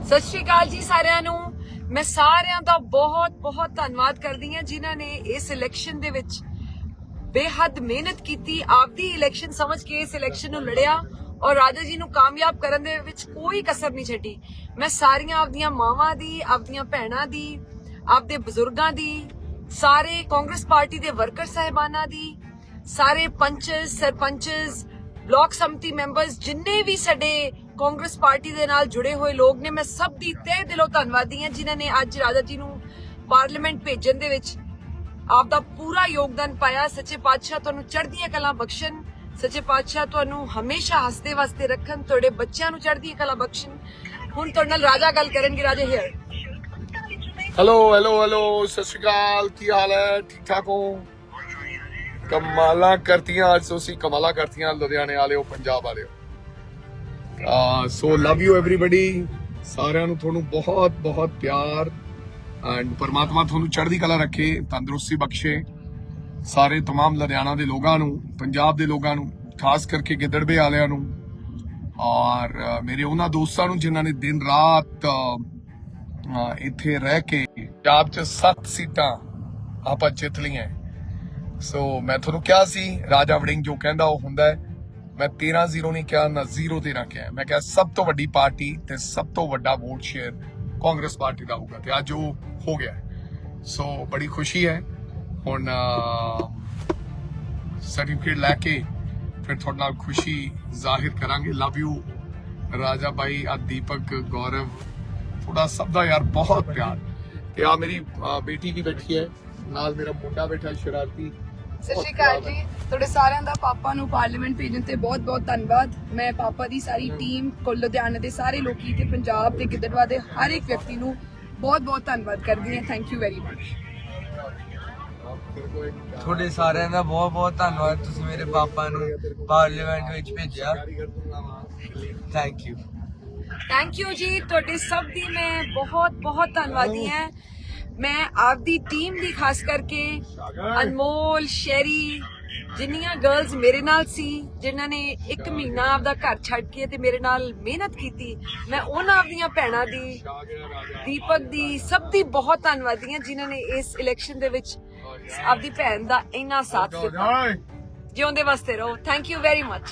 ਸਤਿ ਸ਼੍ਰੀ ਅਕਾਲ ਜੀ ਸਾਰਿਆਂ ਨੂੰ। ਮੈਂ ਸਾਰਿਆਂ ਦਾ ਬਹੁਤ ਬਹੁਤ ਧੰਨਵਾਦ ਕਰਦੀ ਹਾਂ ਜਿਨ੍ਹਾਂ ਨੇ ਇਸ ਇਲੈਕਸ਼ਨ ਦੇ ਵਿੱਚ ਬੇਹੱਦ ਮਿਹਨਤ ਕੀਤੀ, ਆਪਦੀ ਇਲੈਕਸ਼ਨ ਸਮਝ ਕੇ ਇਸ ਇਲੈਕਸ਼ਨ ਨੂੰ ਲੜਿਆ ਔਰ ਰਾਜਾ ਜੀ ਨੂੰ ਕਾਮਯਾਬ ਕਰਨ ਦੇ ਵਿੱਚ ਕੋਈ ਕਸਰ ਨਹੀਂ ਛੱਡੀ। ਮੈਂ ਸਾਰੀਆਂ ਆਪਦੀਆਂ ਮਾਵਾਂ ਦੀ, ਆਪਦੀਆਂ ਭੈਣਾਂ ਦੀ, ਆਪਦੇ ਬਜ਼ੁਰਗਾਂ ਦੀ, ਸਾਰੇ ਕਾਂਗਰਸ ਪਾਰਟੀ ਦੇ ਵਰਕਰ ਸਹਿਬਾਨਾਂ ਦੀ, ਸਾਰੇ ਪੰਚਸ ਸਰਪੰਚਸ ਬਲਾਕ ਸਮਿਤੀ ਮੈਂਬਰਸ ਜਿੰਨੇ ਵੀ ਸਾਡੇ ਕਾਂਗਰਸ ਪਾਰਟੀ ਦੇ ਨਾਲ ਜੁੜੇ ਹੋਏ ਲੋਕ ਨੇ। ਮੈਂ ਸਭ ਦੀ ਤਹਿ ਦਿਲੋਂ ਧੰਨਵਾਦੀ ਹਾਂ, ਜਿਨ੍ਹਾਂ ਨੇ ਅੱਜ ਰਾਜਾ ਜੀ ਨੂੰ ਪਾਰਲੀਮੈਂਟ ਭੇਜਣ ਦੇ ਵਿੱਚ ਆਪ ਦਾ ਪੂਰਾ ਯੋਗਦਾਨ ਪਾਇਆ। ਸੱਚੇ ਪਾਤਸ਼ਾਹ ਤੁਹਾਨੂੰ ਚੜ੍ਹਦੀਆਂ ਕਲਾ ਬਖਸ਼ਣ, ਸੱਚੇ ਪਾਤਸ਼ਾਹ ਤੁਹਾਨੂੰ ਹਮੇਸ਼ਾ ਹੱਸਦੇ ਵਸਦੇ ਰੱਖਣ, ਤੁਹਾਡੇ ਬੱਚਿਆਂ ਨੂੰ ਚੜ੍ਹਦੀਆਂ ਕਲਾ ਬਖਸ਼ਣ। ਹੁਣ ਤੁਹਾਡੇ ਨਾਲ ਰਾਜਾ ਗੱਲ ਕਰਨਗੇ, ਰਾਜਾ ਹੇਅਰ। ਹੈਲੋ ਹੈਲੋ ਹੈਲੋ ਸਤਿ ਸ਼੍ਰੀ ਅਕਾਲ, ਕੀ ਹਾਲ ਹੈ? ਠੀਕ ਠਾਕ ਹੋ? ਕਮਾਲਾ ਕਰਤੀਆਂ ਅੱਜ ਤੁਸੀਂ, ਕਮਾਲਾ ਕਰਤੀਆਂ ਲੁਧਿਆਣੇ ਵਾਲਿਓ, ਪੰਜਾਬ ਵਾਲਿਓ। ਆ ਸੋ ਲਵ ਯੂ ਐਵਰੀਬਾਡੀ ਸਾਰਿਆਂ ਨੂੰ ਤੁਹਾਨੂੰ ਬਹੁਤ ਬਹੁਤ ਪਿਆਰ ਐਂਡ ਪਰਮਾਤਮਾ ਤੁਹਾਨੂੰ ਚੜ੍ਹਦੀ ਕਲਾ ਰੱਖੇ ਤੰਦਰੁਸਤੀ ਬਖਸ਼ੇ ਸਾਰੇ तमाम ਲੁਧਿਆਣਾ ਦੇ ਲੋਕਾਂ ਨੂੰ ਪੰਜਾਬ ਦੇ ਲੋਕਾਂ ਨੂੰ ਖਾਸ ਕਰਕੇ ਗਿੱਦੜਵੇ ਵਾਲਿਆਂ ਨੂੰ ਔਰ ਅ, ਮੇਰੇ ਉਹਨਾਂ ਦੋਸਤਾਂ ਨੂੰ ਜਿਨ੍ਹਾਂ ਨੇ ਦਿਨ ਰਾਤ ਅ, ਅ, ਇੱਥੇ ਰਹਿ ਕੇ ਪੰਜਾਬ 'ਚ 7 ਸੀਟਾਂ ਆਪਾਂ ਜਿੱਤ ਲਈਆਂ ਸੋ ਮੈਂ ਤੁਹਾਨੂੰ ਕਿਹਾ ਸੀ ਰਾਜਾ ਵੜਿੰਗ ਜੋ ਕਹਿੰਦਾ ਉਹ ਹੁੰਦਾ ਹੈ ਮੈਂ 13 ਜ਼ੀਰੋ ਨਹੀਂ ਕਿਹਾ, ਨਾ 0 13 ਕਿਹਾ। ਮੈਂ ਕਿਹਾ ਸਭ ਤੋਂ ਵੱਡੀ ਪਾਰਟੀ ਤੇ ਸਭ ਤੋਂ ਵੱਡਾ ਵੋਟ ਸ਼ੇਅਰ ਕਾਂਗਰਸ ਪਾਰਟੀ ਦਾ ਹੋਊਗਾ ਤੇ ਅੱਜ ਉਹ ਹੋ ਗਿਆ ਸੋ ਬੜੀ ਖੁਸ਼ੀ ਹੈ। ਹੁਣ ਸਰਟੀਫਿਕੇਟ ਲੈ ਕੇ ਫਿਰ ਤੁਹਾਡੇ ਨਾਲ ਖੁਸ਼ੀ ਜ਼ਾਹਿਰ ਕਰਾਂਗੇ। ਲਵ ਯੂ ਰਾਜਾ ਬਾਈ ਆ ਦੀਪਕ, ਗੌਰਵ ਥੋੜਾ ਸਭ ਦਾ ਯਾਰ ਬਹੁਤ ਪਿਆਰ। ਤੇ ਆ ਮੇਰੀ ਬੇਟੀ ਵੀ ਬੈਠੀ ਹੈ। ਨਾਲ ਮੇਰਾ ਮੁੰਡਾ ਬੈਠਾ ਸ਼ਰਾਰਤੀ। ਸਤਿ ਸ਼੍ਰੀ ਅਕਾਲ ਜੀ। ਤੁਹਾਡੇ ਸਾਰਿਆਂ ਦਾ ਪਾਪਾ ਨੂੰ ਪਾਰਲੀਮੈਂਟ ਭੇਜਣ ਤੇ ਬਹੁਤ-ਬਹੁਤ ਧੰਨਵਾਦ। ਮੈਂ ਪਾਪਾ ਦੀ ਸਾਰੀ ਟੀਮ ਕੋਲ ਲੁਧਿਆਣਾ ਦੇ ਸਾਰੇ ਲੋਕੀ ਤੇ ਪੰਜਾਬ ਤੇ ਗਿੱਦੜਵਾ ਦੇ ਹਰ ਇੱਕ ਵਿਅਕਤੀ ਨੂੰ ਬਹੁਤ-ਬਹੁਤ ਧੰਨਵਾਦ ਕਰਦੀ ਹਾਂ। ਥੈਂਕ ਯੂ ਵੈਰੀ ਮਚ ਤੁਹਾਡੇ ਸਾਰਿਆਂ ਦਾ ਬਹੁਤ ਬਹੁਤ ਧੰਨਵਾਦ। ਤੁਸੀਂ ਮੇਰੇ ਪਾਪਾ ਨੂੰ ਪਾਰਲੀਮੈਂਟ ਵਿੱਚ ਭੇਜਿਆ। ਥੈਂਕ ਯੂ ਥੈਂਕ ਯੂ ਜੀ। ਤੁਹਾਡੇ ਸਭ ਦੀ ਮੈਂ ਬਹੁਤ ਬਹੁਤ ਧੰਨਵਾਦੀ ਹਾਂ। ਮੈਂ ਆਪਦੀ ਟੀਮ ਦੀ ਖਾਸ ਕਰਕੇ ਅਨਮੋਲ ਸ਼ੈਰੀ ਜਿੰਨੀਆਂ ਗਰਲਸ ਮੇਰੇ ਨਾਲ ਸੀ ਜਿਨ੍ਹਾਂ ਨੇ ਇੱਕ ਮਹੀਨਾ ਆਪਦਾ ਘਰ ਛੱਡ ਕੇ ਤੇ ਮੇਰੇ ਨਾਲ ਮਿਹਨਤ ਕੀਤੀ ਮੈਂ ਉਹਨਾਂ ਆਪਦੀਆਂ ਭੈਣਾਂ ਦੀ ਦੀਪਕ ਦੀ ਸਭ ਦੀ ਬਹੁਤ ਧੰਨਵਾਦੀ ਹਾਂ ਜਿਨ੍ਹਾਂ ਨੇ ਇਸ ਇਲੈਕਸ਼ਨ ਦੇ ਵਿੱਚ ਆਪਦੀ ਭੈਣ ਦਾ ਇੰਨਾ ਸਾਥ ਦਿੱਤਾ। ਜਿਉਂਦੇ ਵਾਸਤੇ ਰਹੋ। Thank you very much